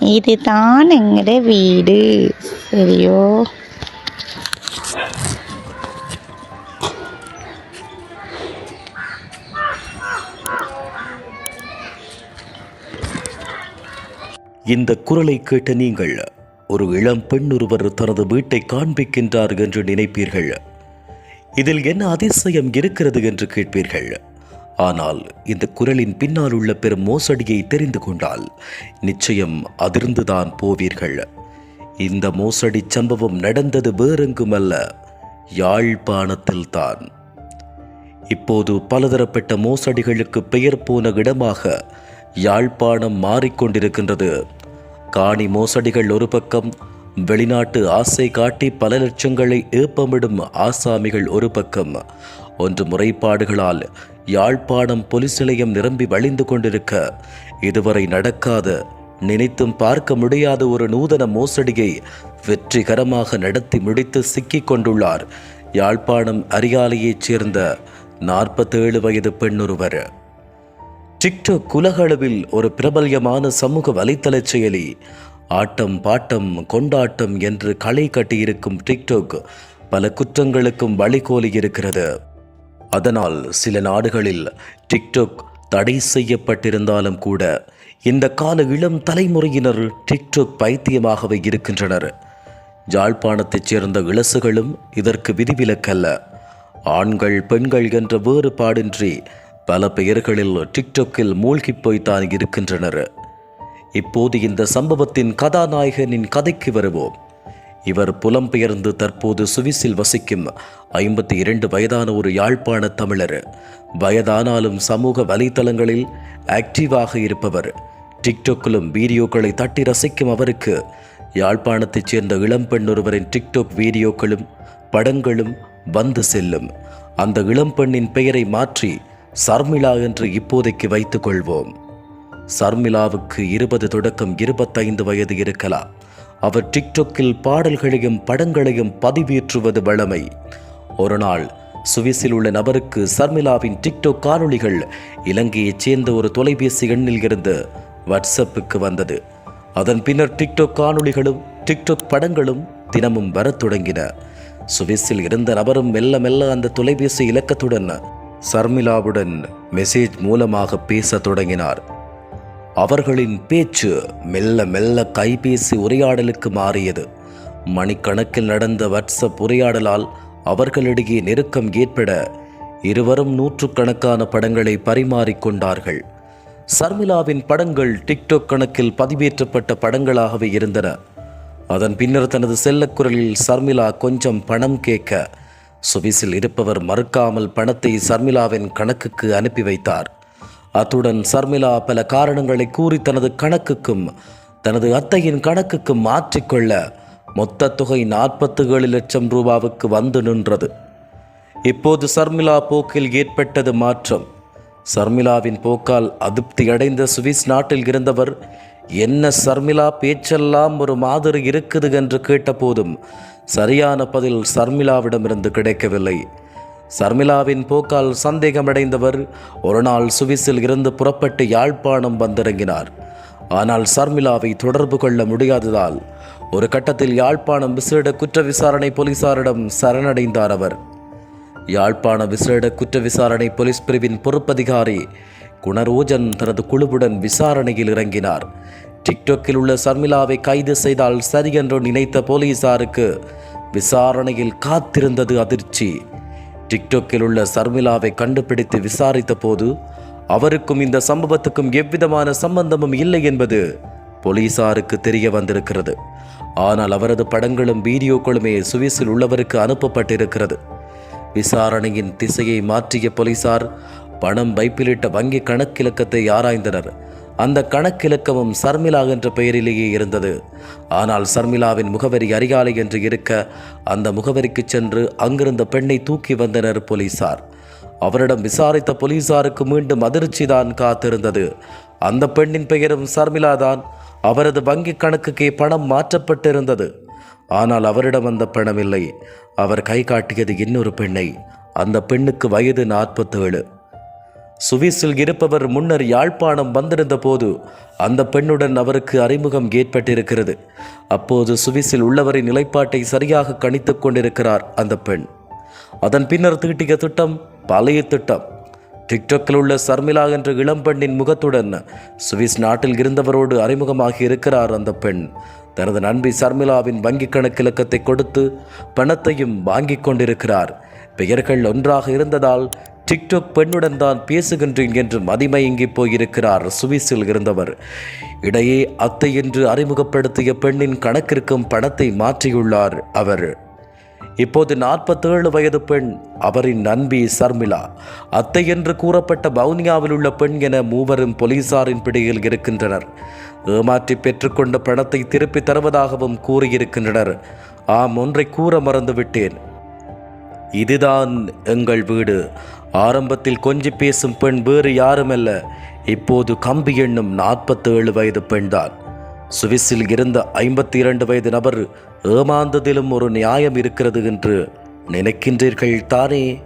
இதுதான் எங்கட வீடு. சரியோ. இந்த குரலை கேட்ட நீங்கள் ஒரு இளம் பெண் ஒருவர் தனது வீட்டை காண்பிக்கின்றார் என்று நினைப்பீர்கள். இதில் என்ன அதிசயம் இருக்கிறது என்று கேட்பீர்கள். ஆனால் இந்த குரலின் பின்னால் உள்ள பெரும் மோசடியை தெரிந்து கொண்டால் நிச்சயம் அதிர்ந்துதான் போவீர்கள். இந்த மோசடி சம்பவம் நடந்தது வேறெங்குமல்ல யாழ்ப்பாணத்தில்தான் இப்போது பலதரப்பட்ட மோசடிகளுக்கு பெயர் போன இடமாக யாழ்ப்பாணம் மாறிக்கொண்டிருக்கின்றது. காணி மோசடிகள் ஒரு பக்கம் வெளிநாட்டு ஆசை காட்டி பல லட்சங்களை ஏப்பமிடும் ஆசாமிகள் ஒரு பக்கம். ஒன்று முறைப்பாடுகளால் யாழ்ப்பாணம் போலீஸ் நிலையம் நிரம்பி வழிந்து கொண்டிருக்க இதுவரை நடக்காத. நினைத்தும் பார்க்க முடியாத ஒரு நூதன மோசடியை வெற்றிகரமாக நடத்தி முடித்து சிக்கிக் கொண்டுள்ளார் யாழ்ப்பாணம் அரியாலையைச் சேர்ந்த நாற்பத்தேழு வயது பெண்ணொருவர். டிக்டாக் உலகளவில் ஒரு பிரபல்யமான சமூக வலைத்தள செயலி ஆட்டம் பாட்டம் கொண்டாட்டம் என்று களை கட்டியிருக்கும் டிக்டாக் பல குற்றங்களுக்கும் வழிகோலி இருக்கிறது. அதனால் சில நாடுகளில் டிக்டாக் தடை செய்யப்பட்டிருந்தாலும் கூட இந்த கால இளம் தலைமுறையினர் டிக்டாக் பைத்தியமாகவே இருக்கின்றனர். ஜாழ்ப்பாணத்தைச் சேர்ந்த இளசுகளும் இதற்கு விதிவிலக்கல்ல. ஆண்கள் பெண்கள் என்ற வேறுபாடின்றி பல பெயர்களில் டிக்டாக்கில் மூழ்கிப் போய்த்தான் இருக்கின்றனர். இப்போது இந்த சம்பவத்தின் கதாநாயகனின் கதைக்கு வருவோம். இவர் புலம்பெயர்ந்து தற்போது சுவிஸில் வசிக்கும் ஐம்பத்தி இரண்டு வயதான ஒரு யாழ்ப்பாண தமிழர். வயதானாலும் சமூக வலைத்தளங்களில் ஆக்டிவாக இருப்பவர். டிக்டாக்கிலும் வீடியோக்களை தட்டி ரசிக்கும் அவருக்கு. யாழ்ப்பாணத்தைச் சேர்ந்த இளம்பெண் ஒருவரின் டிக்டாக் வீடியோக்களும் படங்களும் வந்து செல்லும். அந்த இளம்பெண்ணின் பெயரை மாற்றி சர்மிளா என்று இப்போதைக்கு வைத்துக் கொள்வோம் சர்மிளாவுக்கு இருபது தொடக்கம் இருபத்தைந்து வயது இருக்கலாம். அவர் டிக்டாக்கில் பாடல்களையும் படங்களையும் பதிவேற்றுவது வழமை ஒரு நாள் சுவிஸில் உள்ள நபருக்கு சர்மிளாவின் டிக்டாக் காணொளிகள் இலங்கையைச் சேர்ந்த ஒரு தொலைபேசி எண்ணில் இருந்து வாட்ஸ்அப்புக்கு வந்தது. அதன் பின்னர் டிக்டாக் காணொளிகளும் டிக்டாக் படங்களும் தினமும் வரத் தொடங்கின. சுவிஸில் இருந்த நபரும் மெல்ல மெல்ல அந்த தொலைபேசி இலக்கத்துடன் சர்மிளாவுடன் மெசேஜ் மூலமாக பேசத் தொடங்கினார். அவர்களின் பேச்சு மெல்ல மெல்ல கைபேசி உரையாடலுக்கு மாறியது. மணிக்கணக்கில் நடந்த வாட்ஸ்அப் உரையாடலால் அவர்களிடையே நெருக்கம் ஏற்பட இருவரும் நூற்றுக்கணக்கான படங்களை பரிமாறிக்கொண்டார்கள் சர்மிளாவின் படங்கள் டிக்டாக் கணக்கில் பதிவேற்றப்பட்ட படங்களாகவே இருந்தன. அதன் பின்னர் தனது செல்லக்குரலில் சர்மிளா கொஞ்சம் பணம் கேட்க சுவிஸில் இருப்பவர் மறுக்காமல் பணத்தை சர்மிளாவின் கணக்குக்கு அனுப்பி வைத்தார். அத்துடன் சர்மிளா பல காரணங்களை கூறி தனது கணக்குக்கும் தனது அத்தையின் கணக்குக்கும் மாற்றிக்கொள்ள மொத்த தொகை நாற்பத்து ஏழு லட்சம் ரூபாவுக்கு வந்து நின்றது. இப்போது சர்மிளா போக்கில் ஏற்பட்டது மாற்றம். சர்மிளாவின் போக்கால் அதிருப்தி அடைந்த சுவிஸ் நாட்டில் இருந்தவர் என்ன சர்மிளா பேச்செல்லாம் ஒரு மாதிரி இருக்குது என்று கேட்டபோதும் சரியான பதில் சர்மிளாவிடமிருந்து கிடைக்கவில்லை. சர்மிளாவின் போக்கால் சந்தேகமடைந்தவர் ஒரு நாள் சுவிஸில் இருந்து புறப்பட்டு யாழ்ப்பாணம் வந்திறங்கினார். ஆனால் சர்மிளாவை தொடர்பு கொள்ள முடியாததால் ஒரு கட்டத்தில் யாழ்ப்பாணம் விசேட குற்ற விசாரணை போலீசாரிடம் சரணடைந்தார் அவர். யாழ்ப்பாண விசேட குற்ற விசாரணை போலீஸ் பிரிவின் பொறுப்பதிகாரி குணரோஜன் தனது குழுவுடன் விசாரணையில் இறங்கினார். டிக்டாக்கில் உள்ள சர்மிளாவை கைது செய்தால் சரியென்று நினைத்த போலீசாருக்கு விசாரணையில் காத்திருந்தது அதிர்ச்சி. டிக்டாக்கில் உள்ள சர்மிளாவை கண்டுபிடித்து விசாரித்த போது அவருக்கும் இந்த சம்பவத்துக்கும் எவ்விதமான சம்பந்தமும் இல்லை என்பது போலீசாருக்கு தெரிய வந்திருக்கிறது. ஆனால் அவரது படங்களும் வீடியோக்களுமே சுவிஸில் உள்ளவருக்கு அனுப்பப்பட்டிருக்கிறது. விசாரணையின் திசையை மாற்றிய போலீசார் பணம் வைப்பிலிட்ட வங்கி கணக்கிலக்கத்தை ஆராய்ந்தனர். அந்த கணக்கிலக்கமும் சர்மிளா என்ற பெயரிலேயே இருந்தது. ஆனால் சர்மிளாவின் முகவரி அரியாலை என்று இருக்க அந்த முகவரிக்கு சென்று அங்கிருந்த பெண்ணை தூக்கி வந்தனர் போலீசார். அவரிடம் விசாரித்த போலீசாருக்கு மீண்டும் அதிர்ச்சிதான் காத்திருந்தது. அந்த பெண்ணின் பெயரும் சர்மிளா தான் அவரது வங்கி கணக்குக்கே பணம் மாற்றப்பட்டிருந்தது. ஆனால் அவரிடம் அந்த பணம் இல்லை அவர் கை காட்டியது இன்னொரு பெண்ணை. அந்த பெண்ணுக்கு வயது நாற்பத்தேழு. சுவிஸில் இருப்பவர் முன்னர் யாழ்ப்பாணம் வந்திருந்த போது அந்த பெண்ணுடன் அவருக்கு அறிமுகம் ஏற்பட்டிருக்கிறது. அப்போது சுவிஸில் உள்ளவரின் நிலைப்பாட்டை சரியாக கணித்து கொண்டிருக்கிறார் அந்த பெண். அதன் பின்னர் தீட்டிய திட்டம் பழைய திட்டம். டிக்டாக்கில் உள்ள சர்மிளா என்ற இளம்பெண்ணின் முகத்துடன் சுவிஸ் நாட்டில் இருந்தவரோடு அறிமுகமாகி இருக்கிறார் அந்த பெண். தனது நண்பி சர்மிளாவின் வங்கிக் கணக்கு இலக்கத்தை கொடுத்து பணத்தையும் வாங்கிக் கொண்டிருக்கிறார். பெயர்கள் ஒன்றாக இருந்ததால் டிக்டாக் பெண்ணுடன் தான் பேசுகின்றேன் என்று மதிமயங்கி போயிருக்கிறார் சுவிஸில் இருந்தவர். இடையே அத்தை என்று அறிமுகப்படுத்திய பெண்ணின் கணக்கிற்கும் பணத்தை மாற்றியுள்ளார் அவர். இப்போது நாற்பத்தேழு வயது பெண் அவரின் நண்பி சர்மிளா. அத்தை என்று கூறப்பட்ட வவுனியாவில் உள்ள பெண் என மூவரும் போலீசாரின் பிடியில் இருக்கின்றனர். ஏமாற்றி பெற்றுக்கொண்ட பணத்தை திருப்பி தருவதாகவும் கூறியிருக்கின்றனர். ஆம் ஒன்றை கூற மறந்துவிட்டேன். இதுதான் எங்கள் வீடு. ஆரம்பத்தில் கொஞ்சி பேசும் பெண் வேறு யாருமல்ல. இப்போது கம்பி எண்ணும் நாற்பத்தேழு வயது பெண்தான். சுவிஸில் இருந்த ஐம்பத்தி இரண்டு வயது நபர் ஏமாந்ததிலும் ஒரு நியாயம் இருக்கிறது என்று நினைக்கின்றீர்கள் தானே